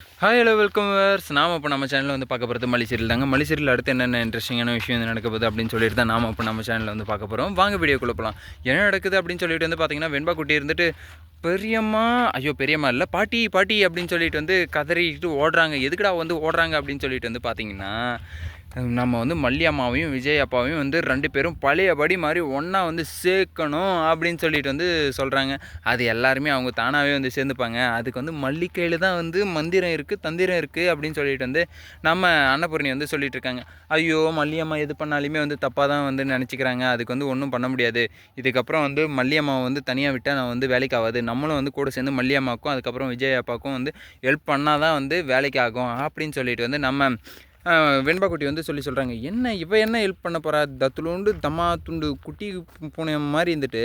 Hi hello welcome verse நாம் இப்போ நம்ம சேனலில் வந்து பார்க்க போகிறது மலிசீரியல் தாங்க. மலிசீரியல் அடுத்து என்னென்ன இன்ட்ரெஸ்டிங்கான விஷயம் வந்து நடக்க போகுது அப்படின்னு சொல்லிட்டு தான் நாம் இப்போ நம்ம சேனலில் வந்து பார்க்க போகிறோம் வாங்க வீடியோ போகலாம் என்ன நடக்குது அப்படின்னு சொல்லிட்டு வந்து பார்த்தீங்கன்னா வெண்பா குட்டி இருந்துட்டு பெரியம்மா. ஐயோ பெரியம்மா இல்லை. பாட்டி பாட்டி அப்படின்னு சொல்லிட்டு வந்து கதறிட்டு ஓடுறாங்க. எதுக்குடா வந்து ஓடுறாங்க அப்படின்னு சொல்லிட்டு வந்து பார்த்தீங்கன்னா நம்ம வந்து மல்லி அம்மாவையும் விஜய் அப்பாவையும் வந்து ரெண்டு பேரும் பழையபடி மாதிரி ஒன்றா வந்து சேர்க்கணும் அப்படின்னு சொல்லிட்டு வந்து சொல்கிறாங்க அது எல்லாருமே அவங்க தானாகவே வந்து சேர்ந்துப்பாங்க. அதுக்கு வந்து மல்லிகையில் தான் வந்து மந்திரம் இருக்குது தந்திரம் இருக்குது அப்படின்னு சொல்லிட்டு வந்து நம்ம அன்னபூர்ணி வந்து சொல்லிட்டு இருக்காங்க. ஐயோ மல்லியம்மா எது பண்ணாலுமே வந்து தப்பாக தான் வந்து நினச்சிக்கிறாங்க. அதுக்கு வந்து ஒன்றும் பண்ண முடியாது. இதுக்கப்புறம் வந்து மல்லியம்மாவை வந்து தனியாக விட்டால் நான் வந்து வேலைக்கு ஆகாது. நம்மளும் வந்து கூட சேர்ந்து மல்லியம்மாவுக்கும் அதுக்கப்புறம் விஜய் அப்பாவுக்கும் வந்து ஹெல்ப் பண்ணால் தான் வந்து வேலைக்கு ஆகும் அப்படின்னு சொல்லிட்டு வந்து நம்ம வெண்பாக்குட்டி வந்து சொல்லி சொல்கிறாங்க என்ன இவ என்ன ஹெல்ப் பண்ண போகிறா தத்துலுண்டு தம்மா துண்டு குட்டி பூனை மாதிரி இருந்துட்டு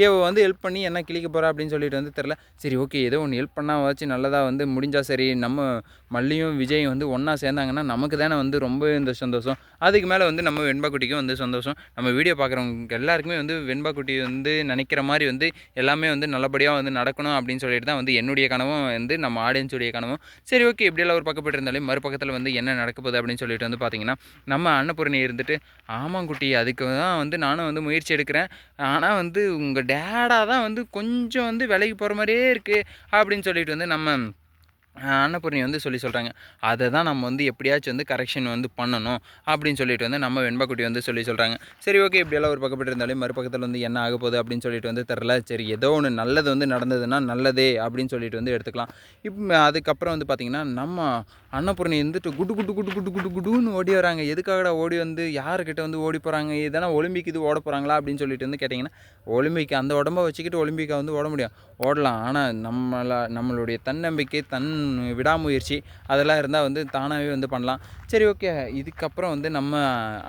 இவ வந்து ஹெல்ப் பண்ணி என்ன கிழிக்க போகிறா அப்படின்னு சொல்லிட்டு வந்து தெரில சரி ஓகே ஏதோ ஒன்று ஹெல்ப் பண்ணால் வச்சு நல்லதாக வந்து முடிஞ்சால் சரி நம்ம மல்லியும் விஜயும் வந்து ஒன்றா சேர்ந்தாங்கன்னா நமக்கு தானே வந்து ரொம்ப இந்த சந்தோஷம். அதுக்கு மேலே வந்து நம்ம வெண்பாக்குட்டிக்கும் வந்து சந்தோஷம். நம்ம வீடியோ பார்க்குறவங்க எல்லாருக்குமே வந்து வெண்பாக்குட்டி வந்து நினைக்கிற மாதிரி வந்து எல்லாமே வந்து நல்லபடியாக வந்து நடக்கணும் அப்படின்னு சொல்லிட்டு தான் வந்து என்னுடைய கனவும் வந்து நம்ம ஆடியன்ஸுடைய கனவும். சரி ஓகே இப்படியெல்லாம் ஒரு பக்கப்பட்டு இருந்தாலே மறுபக்கத்தில் வந்து என்ன நடக்க போகுது அப்படின்னு சொல்லிட்டு வந்து பார்த்தீங்கன்னா நம்ம அன்னபூரணி இருந்துட்டு ஆமாங்குட்டி அதுக்கு தான் வந்து நானும் வந்து முயற்சி எடுக்கிறேன். ஆனால் வந்து உங்கள் டேடாக தான் வந்து கொஞ்சம் வந்து விலைக்கு போகிற மாதிரியே இருக்குது அப்படின்னு சொல்லிட்டு வந்து நம்ம அன்னபூர்ணி வந்து சொல்லி சொல்கிறாங்க அதை தான் நம்ம வந்து எப்படியாச்சும் வந்து கரெக்ஷன் வந்து பண்ணணும். அப்படின்னு சொல்லிட்டு வந்து நம்ம வெண்பாக்குட்டி வந்து சொல்லி சொல்கிறாங்க சரி ஓகே இப்படியெல்லாம் ஒரு பக்கப்பட்டு இருந்தாலே மறுபக்கத்தில் வந்து என்ன ஆக போகுது? அப்படின்னு சொல்லிட்டு வந்து தெரில சரி ஏதோ ஒன்று நல்லது வந்து நடந்ததுன்னா நல்லதே அப்படின்னு சொல்லிட்டு வந்து எடுத்துக்கலாம். இப்போ அதுக்கப்புறம் வந்து பார்த்திங்கன்னா நம்ம அன்னபூர்ணி வந்துட்டு குடு குடு குடு குடு குடு குடுன்னு ஓடி வராங்க. எதுக்காகடா ஓடி வந்து யாருக்கிட்ட வந்து ஓடி போகிறாங்க இதெல்லாம் ஒலிம்பிக் இது ஓட போகிறாங்களா அப்படின்னு சொல்லிட்டு வந்து கேட்டிங்கன்னா ஒலிம்பிக் அந்த உடம்ப வச்சுக்கிட்டு ஒலிம்பிக்கை வந்து ஓட முடியும். ஓடலாம். ஆனால் நம்மளை நம்மளுடைய தன்னம்பிக்கை தன் விடாமுயற்சி அதெல்லாம் இருந்தால் வந்து தானாகவே வந்து பண்ணலாம். சரி ஓகே. இதுக்கப்புறம் வந்து நம்ம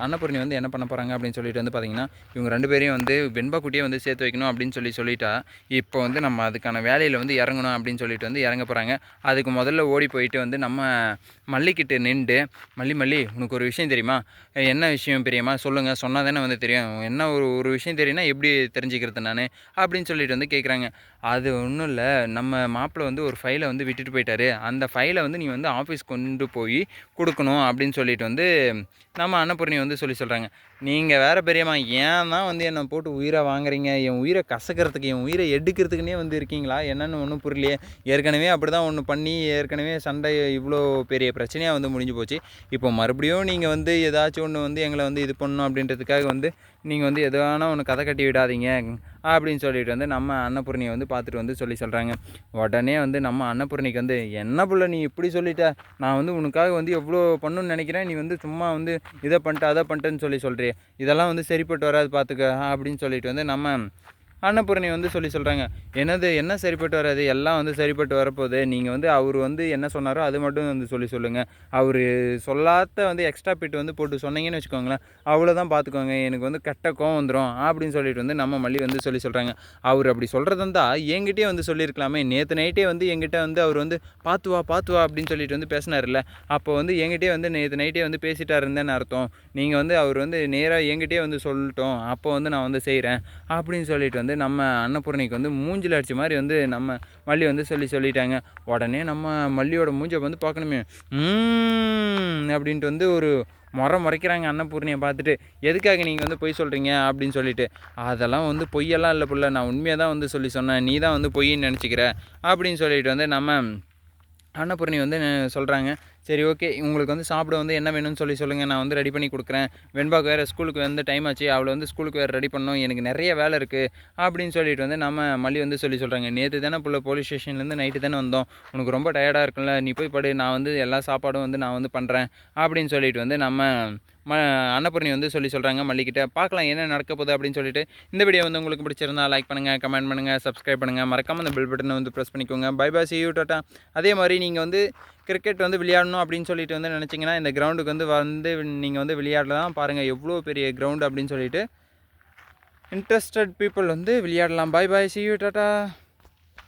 அன்னபூர்ணி வந்து என்ன பண்ண போகிறாங்க அப்படின்னு சொல்லிட்டு வந்து பார்த்திங்கன்னா இவங்க ரெண்டு பேரையும் வந்து வெண்பாக்குட்டியே வந்து சேர்த்து வைக்கணும் அப்படின்னு சொல்லி சொல்லிட்டா இப்போ வந்து நம்ம அதுக்கான வேலையில் வந்து இறங்கணும் அப்படின்னு சொல்லிட்டு வந்து இறங்க போகிறாங்க அதுக்கு முதல்ல ஓடி போயிட்டு வந்து நம்ம மல்லிக்கிட்டு நின்று மல்லி மல்லி உனக்கு ஒரு விஷயம் தெரியுமா? என்ன விஷயம் பெரியம்மா? சொல்லுங்கள் சொன்னால் தானே வந்து தெரியும். என்ன ஒரு ஒரு விஷயம் தெரியும்னா எப்படி தெரிஞ்சுக்கிறது நான்? அப்படின்னு சொல்லிட்டு வந்து கேட்குறாங்க அது ஒன்றும் இல்லை. நம்ம மாப்பிள்ளை வந்து ஒரு ஃபைலை வந்து விட்டுட்டு போயிட்டாரு. அந்த ஃபைலை வந்து நீ வந்து ஆஃபீஸ் கொண்டு போய் கொடுக்கணும் அப்படின்னு சொல்லிட்டு வந்து நம்ம அன்னபூர்ணி வந்து சொல்லி சொல்கிறாங்க நீங்கள் வேறு பெரியம்மா ஏன் தான் வந்து என்னை போட்டு உயிரை வாங்குறீங்க? என் உயிரை கசக்கிறதுக்கு என் உயிரை எடுக்கிறதுக்குனே வந்து இருக்கீங்களா? என்னென்னு ஒன்றும் புரியலையே. ஏற்கனவே அப்படி தான் ஒன்று பண்ணி ஏற்கனவே சண்டை இவ்வளோ பெரிய பிரச்சனையாக வந்து முடிஞ்சு போச்சு. இப்போ மறுபடியும் நீங்கள் வந்து ஏதாச்சும் ஒன்று வந்து எங்களை வந்து இது பண்ணணும் அப்படின்றதுக்காக வந்து நீங்கள் வந்து எதுவான ஒன்று கதை கட்டி விடாதீங்க அப்படின்னு சொல்லிட்டு வந்து நம்ம அன்னபூர்ணியை வந்து பார்த்துட்டு வந்து சொல்லி சொல்கிறாங்க உடனே வந்து நம்ம அன்னபூர்ணிக்கு வந்து என்ன பிள்ளை நீ இப்படி சொல்லிட்ட? நான் வந்து உனக்காக வந்து எவ்வளோ பண்ணணும்னு நினைக்கிறேன். நீ வந்து சும்மா வந்து இதை பண்ணிட்டு அதை பண்ணிட்டேன்னு சொல்லி சொல்கிறிய இதெல்லாம் வந்து சரிப்பட்டு வராது பார்த்துக்க அப்படின்னு சொல்லிட்டு வந்து நம்ம அன்னபூரணி வந்து சொல்லி சொல்கிறாங்க என்னது என்ன சரிப்பட்டு வராது? எல்லாம் வந்து சரிப்பட்டு வரப்போகுது. நீங்கள் வந்து அவர் வந்து என்ன சொன்னாரோ அது மட்டும் வந்து சொல்லி சொல்லுங்கள் அவர் சொல்லாத வந்து எக்ஸ்ட்ரா பிட் வந்து போட்டு சொன்னீங்கன்னு வச்சுக்கோங்களேன். அவ்வளோதான் பார்த்துக்கோங்க எனக்கு வந்து கெட்ட கோவம் வந்துடும் அப்படின்னு சொல்லிட்டு வந்து நம்ம மல்லி வந்து சொல்லி சொல்கிறாங்க அவர் அப்படி சொல்கிறது இருந்தால் என்கிட்டயே வந்து சொல்லியிருக்கலாமே. நேற்று நைட்டே வந்து என்கிட்ட வந்து அவர் வந்து பார்த்து வா பார்த்து வா அப்படின்னு சொல்லிட்டு வந்து பேசினார்ல அப்போ வந்து என்கிட்டயே வந்து நேற்று நைட்டே வந்து பேசிட்டா இருந்தேன்னு அர்த்தம். நீங்கள் வந்து அவர் வந்து நேராக என்கிட்டயே வந்து சொல்லட்டும். அப்போ வந்து நான் வந்து செய்கிறேன் அப்படின்னு சொல்லிட்டு வந்து வந்து நம்ம அன்னபூர்ணிக்கு வந்து மூஞ்சில் அடித்த மாதிரி வந்து நம்ம மல்லி வந்து சொல்லி சொல்லிட்டாங்க. உடனே நம்ம மல்லியோட மூஞ்சை வந்து பார்க்கணுமே. அப்படின்ட்டு வந்து ஒரு முறை முறைக்கிறாங்க அன்னபூர்ணியை பார்த்துட்டு. எதுக்காக நீங்கள் வந்து பொய் சொல்கிறீங்க அப்படின்னு சொல்லிட்டு. அதெல்லாம் வந்து பொய்யெல்லாம் இல்லை புள்ள. நான் உண்மையாக தான் வந்து சொல்லி சொன்னேன். நீ தான் வந்து பொய்ன்னு நினச்சிக்கிற. அப்படின்னு சொல்லிட்டு வந்து நம்ம அன்னபூர்ணி வந்து சொல்கிறாங்க சரி ஓகே உங்களுக்கு வந்து சாப்பிட வந்து என்ன வேணும்னு சொல்லி சொல்லுங்கள் நான் வந்து ரெடி பண்ணி கொடுக்குறேன். வெண்பாக்கு வேறு ஸ்கூலுக்கு வந்து டைம் ஆச்சு. அவளை வந்து ஸ்கூலுக்கு வேறு ரெடி பண்ணணும். எனக்கு நிறைய வேலை இருக்குது அப்படின்னு சொல்லிட்டு வந்து நம்ம மல்லி வந்து சொல்லி சொல்கிறாங்க நேற்று தானே புள்ள போலீஸ் ஸ்டேஷன்லேருந்து நைட்டு தானே வந்தோம். உனக்கு ரொம்ப டயர்டாக இருக்குல்ல நீ போய் படு. நான் வந்து எல்லா சாப்பாடும் வந்து நான் வந்து பண்ணுறேன் அப்படின்னு சொல்லிட்டு வந்து நம்ம ம அன்னபூர்ணி வந்து சொல்லி சொல்கிறாங்க மல்லிக்கிட்ட பார்க்கலாம் என்ன நடக்க போகுது அப்படின்னு சொல்லிட்டு. இந்த வீடியோ வந்து உங்களுக்கு பிடிச்சிருந்தா லைக் பண்ணுங்கள் கமெண்ட் பண்ணுங்கள் சப்ஸ்கிரைப் பண்ணுங்கள் மறக்காமல் அந்த பெல் பட்டனை வந்து ப்ரெஸ் பண்ணிக்கோங்க. Bye bye see you tata அதே மாதிரி நீங்கள் வந்து கிரிக்கெட் வந்து விளையாடணும் அப்படின்னு சொல்லிட்டு வந்து நினச்சிங்கன்னா இந்த கிரவுண்டுக்கு வந்து வந்து நீங்கள் வந்து விளையாடலாம் பாருங்கள் எவ்வளோ பெரிய கிரவுண்டு அப்படின்னு சொல்லிட்டு. இன்ட்ரெஸ்டட் பீப்புள் வந்து விளையாடலாம். Bye bye see you tata